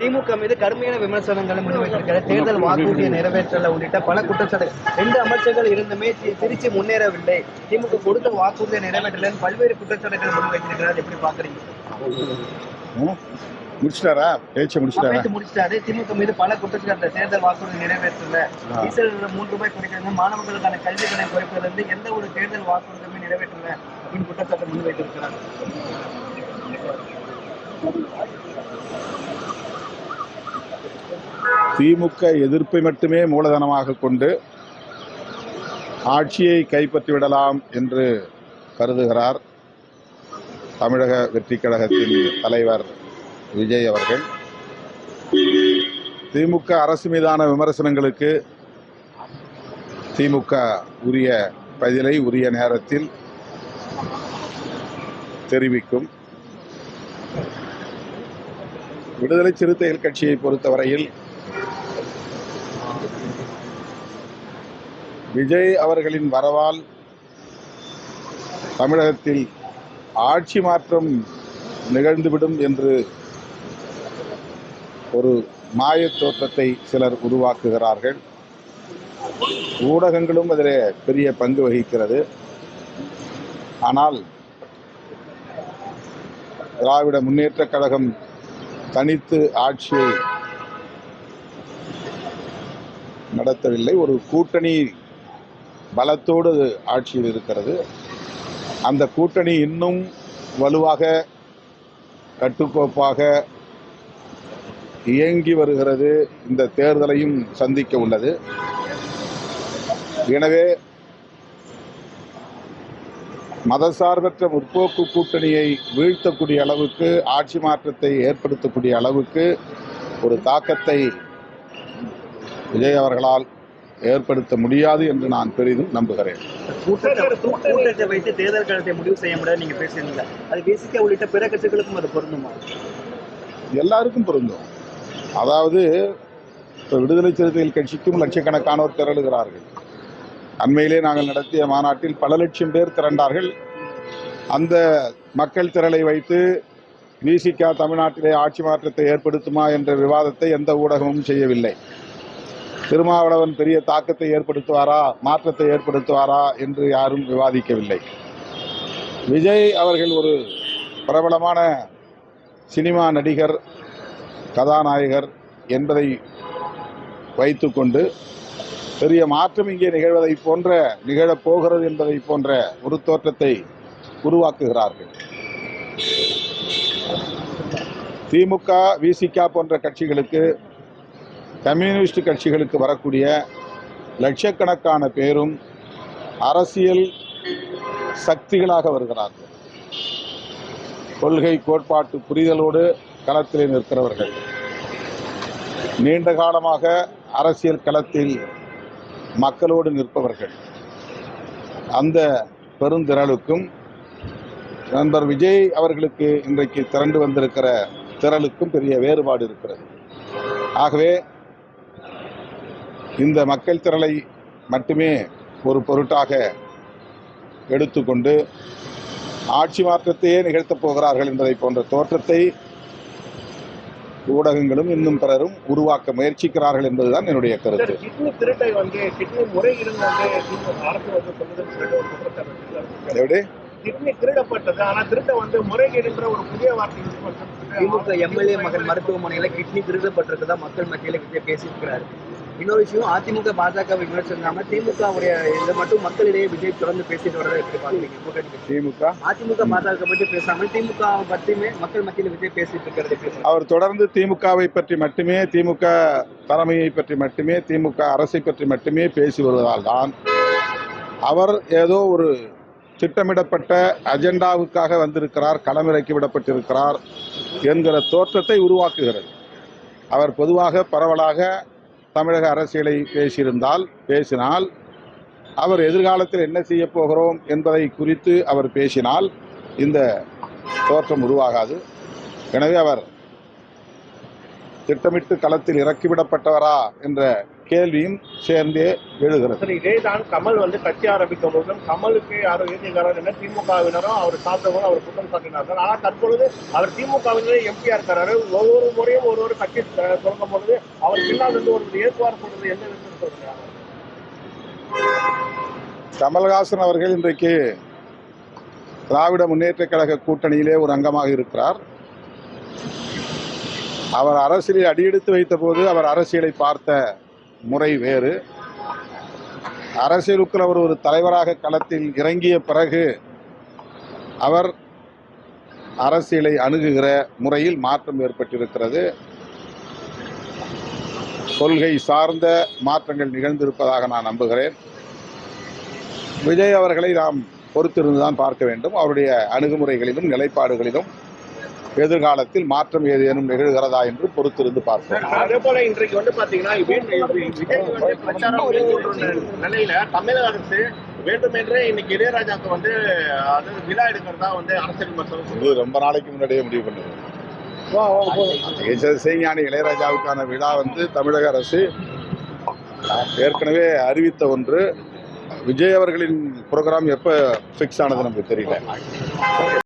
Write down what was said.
திமுக மீது கடுமையான விமர்சனங்களை முன்வைத்திருக்கிற தேர்தல் வாக்குறுதியை நிறைவேற்றல உள்ளிட்ட பல குற்றச்சாட்டுகள். ரெண்டு அமைச்சர்கள் இருந்துமே திருச்சி முன்னேறவில்லை. திமுக கொடுத்த வாக்குறுதியை நிறைவேற்றலன்னு பல்வேறு குற்றச்சாட்டுகள் முன்வைத்திருக்கிறார் எப்படி பாக்குறீங்க? முடிச்சிட்டாரா? பேச்சை முடிச்சிட்டாரா? முடிச்சிட்டாரு. திமுக மீது பல குற்றச்சாட்டு தேர்தல் வாக்குறுதி நிறைவேற்றல. டீசல் மூன்று ரூபாய் குறைக்கிறது மாணவர்களுக்கான கல்வி கடனை குறைப்பது இருந்து எந்த ஒரு தேர்தல் வாக்குறுதியுமே நிறைவேற்றல அப்படின்னு குற்றச்சாட்டு முன்வைத்திருக்கிறார் திமுக எதிர்ப்பை மட்டுமே மூலதனமாக கொண்டு ஆட்சியை கைப்பற்றிவிடலாம் என்று கருதுகிறார் தமிழக வெற்றிக் கழகத்தின் தலைவர் விஜய் அவர்கள். திமுக அரசு மீதான விமர்சனங்களுக்கு திமுக உரிய பதிலை உரிய நேரத்தில் தெரிவிக்கும். விடுதலை சிறுத்தைகள் கட்சியை பொறுத்தவரையில் விஜய் அவர்களின் வரவால் தமிழகத்தில் ஆட்சி மாற்றம் நிகழ்ந்துவிடும் என்று ஒரு மாயத் தோற்றத்தை சிலர் உருவாக்குகிறார்கள். ஊடகங்களும் அதில் பெரிய பங்கு வகிக்கிறது. ஆனால் திராவிட முன்னேற்றக் கழகம் தனித்து ஆட்சியை நடத்தவில்லை. ஒரு கூட்டணி பலத்தோடு ஆட்சியில் இருக்கிறது. அந்த கூட்டணி இன்னும் வலுவாக கட்டுக்கோப்பாக இயங்கி வருகிறது. இந்த தேர்தலையும் சந்திக்க உள்ளது. எனவே மதசார்பற்ற முற்போக்கு கூட்டணியை வீழ்த்தக்கூடிய அளவுக்கு ஆட்சி மாற்றத்தை ஏற்படுத்தக்கூடிய அளவுக்கு ஒரு தாக்கத்தை விஜய் அவர்களால் ஏற்படுத்த முடியாது என்று நான் பெரிதும் நம்புகிறேன். கூட்டத்தை கூட்டத்தை வைத்து தேர்தல் காலத்தை முடிவு செய்ய முடியாது நீங்க பேசுறீங்க அது பேசிக்க உள்ளிட்ட பிற கட்சிகளுக்கும் அது பொருந்துமா? எல்லாருக்கும் பொருந்தும். அதாவது இப்போ விடுதலை சிறுத்தைகள் கட்சிக்கும் லட்சக்கணக்கானோர் திரளுகிறார்கள். அண்மையிலே நாங்கள் நடத்திய மாநாட்டில் பல லட்சம் பேர் திரண்டார்கள். அந்த மக்கள் திரளை வைத்து விசிகா தமிழ்நாட்டிலே ஆட்சி மாற்றத்தை ஏற்படுத்துமா என்ற விவாதத்தை எந்த ஊடகமும் செய்யவில்லை. திருமாவளவன் பெரிய தாக்கத்தை ஏற்படுத்துவாரா? மாற்றத்தை ஏற்படுத்துவாரா என்று யாரும் விவாதிக்கவில்லை. விஜய் அவர்கள் ஒரு பிரபலமான சினிமா நடிகர் கதாநாயகர் என்பதை வைத்துக்கொண்டு பெரிய மாற்றம் இங்கே நிகழ்வதை போன்ற நிகழப் போகிறது என்பதை போன்ற ஒரு தோற்றத்தை உருவாக்குகிறார்கள். திமுக விசிக போன்ற கட்சிகளுக்கு கம்யூனிஸ்ட் கட்சிகளுக்கு வரக்கூடிய லட்சக்கணக்கான பேரும் அரசியல் சக்திகளாக வருகிறார்கள். கொள்கை கோட்பாட்டு புரிதலோடு களத்திலே நிற்கிறவர்கள். நீண்ட காலமாக அரசியல் களத்தில் மக்களோடு நிற்பவர்கள். அந்த பெருந்திரளுக்கும் நண்பர் விஜய் அவர்களுக்கு இன்றைக்கு திரண்டு வந்திருக்கிற திரளுக்கும் பெரிய வேறுபாடு இருக்கிறது. ஆகவே இந்த மக்கள் திரளை மட்டுமே ஒரு பொருட்டாக எடுத்துக்கொண்டு ஆட்சி மாற்றத்தையே நிகழ்த்தப் போகிறார்கள் என்பதை போன்ற தோற்றத்தை ஊடகங்களும் இன்னும் பிறரும் உருவாக்க முயற்சிக்கிறார்கள் என்பதுதான் என்னுடைய கருத்து. எப்படி கிட்னி திருடப்பட்டது ஆனா திருட்ட வந்து முறைகேடுன்ற ஒரு புதிய வார்த்தை யூஸ் திமுக எம்எல்ஏ மகன் மருத்துவமனையில கிட்னி திருடப்பட்டிருக்கதா மக்கள் மத்தியில பேசியிருக்கிறாரு. இன்னொரு விஷயம் அதிமுக பாஜக விமர்சனம் திமுக உடைய இதை மட்டும் மக்களிடையே விஜய் தொடர்ந்து பேசிட்டு வரதை எப்படி பாக்குறீங்க கூட்டணி. திமுக? அதிமுக பாஜக பற்றி பேசாமல் திமுக பற்றியுமே மக்கள் மத்தியில் விஜய் பேசிட்டு இருக்கிறதை அவர் தொடர்ந்து திமுகவை பற்றி மட்டுமே திமுக தலைமையை பற்றி மட்டுமே திமுக அரசை பற்றி மட்டுமே பேசி வருவதால் தான் அவர் ஏதோ ஒரு திட்டமிடப்பட்ட அஜெண்டாவுக்காக வந்திருக்கிறார் களமிறக்கி விடப்பட்டிருக்கிறார் என்கிற தோற்றத்தை உருவாக்குகிறது. அவர் பொதுவாக பரவலாக தமிழக அரசியலை பேசியிருந்தால் பேசினால் அவர் எதிர்காலத்தில் என்ன செய்ய போகிறோம் என்பதை குறித்து அவர் பேசினால் இந்த தோற்றம் உருவாகாது. எனவே அவர் திட்டமிட்டு களத்தில் இறக்கிவிடப்பட்டவரா என்ற கேள்வியும் சேர்ந்தே எழுகிறது. சரி இதே தான் கமல் வந்து கட்சி ஆரம்பிக்கும் போதும் கமலுக்கு யாரும் இறுதிக்காரர் என்ன திமுகவினரும் அவர் சார்ந்தவங்களும் அவர் குற்றம் சாட்டினார்கள் ஆனால் தற்பொழுது அவர் திமுகவினரே எம்பியா இருக்காரு. ஒவ்வொரு முறையும் ஒரு ஒரு கட்சி தொடங்கும் பொழுது அவர் பின்னால் இருந்து ஒரு ஏற்பாடு சொல்றது சொல்றாங்க கமல்ஹாசன் அவர்கள் இன்றைக்கு திராவிட முன்னேற்றக் கழக கூட்டணியிலே ஒரு அங்கமாக இருக்கிறார். அவர் அரசியலில் அடியெடுத்து வைத்த போது அவர் அரசியலை பார்த்த முறை வேறு. அரசியலுக்குள் அவர் ஒரு தலைவராக களத்தில் இறங்கிய பிறகு அவர் அரசியலை அணுகுகிற முறையில் மாற்றம் ஏற்பட்டிருக்கிறது. கொள்கை சார்ந்த மாற்றங்கள் நிகழ்ந்திருப்பதாக நான் நம்புகிறேன். விஜய் அவர்களை நாம் பொறுத்திருந்து தான் பார்க்க வேண்டும். அவருடைய அணுகுமுறைகளிலும் நிலைப்பாடுகளிலும் எதிர்காலத்தில் மாற்றம் ஏதேனும் நிகழ்கிறதா என்று பொறுத்திருந்து பார்ப்போம் அதே போல இன்றைக்கு வந்து பாத்தீங்கன்னா நிலையில தமிழக அரசு வேண்டுமென்றே இன்னைக்கு இளையராஜாக்கு வந்து அதாவது விழா எடுக்கிறதா வந்து அரசியல் விமர்சனம் ரொம்ப நாளைக்கு முன்னாடியே முடிவு பண்ணுது இசைஞானி இளையராஜாவுக்கான விழா வந்து தமிழக அரசு ஏற்கனவே அறிவித்த ஒன்று விஜய் அவர்களின் ப்ரோக்ராம் எப்போ ஃபிக்ஸ் ஆனது நமக்கு தெரியல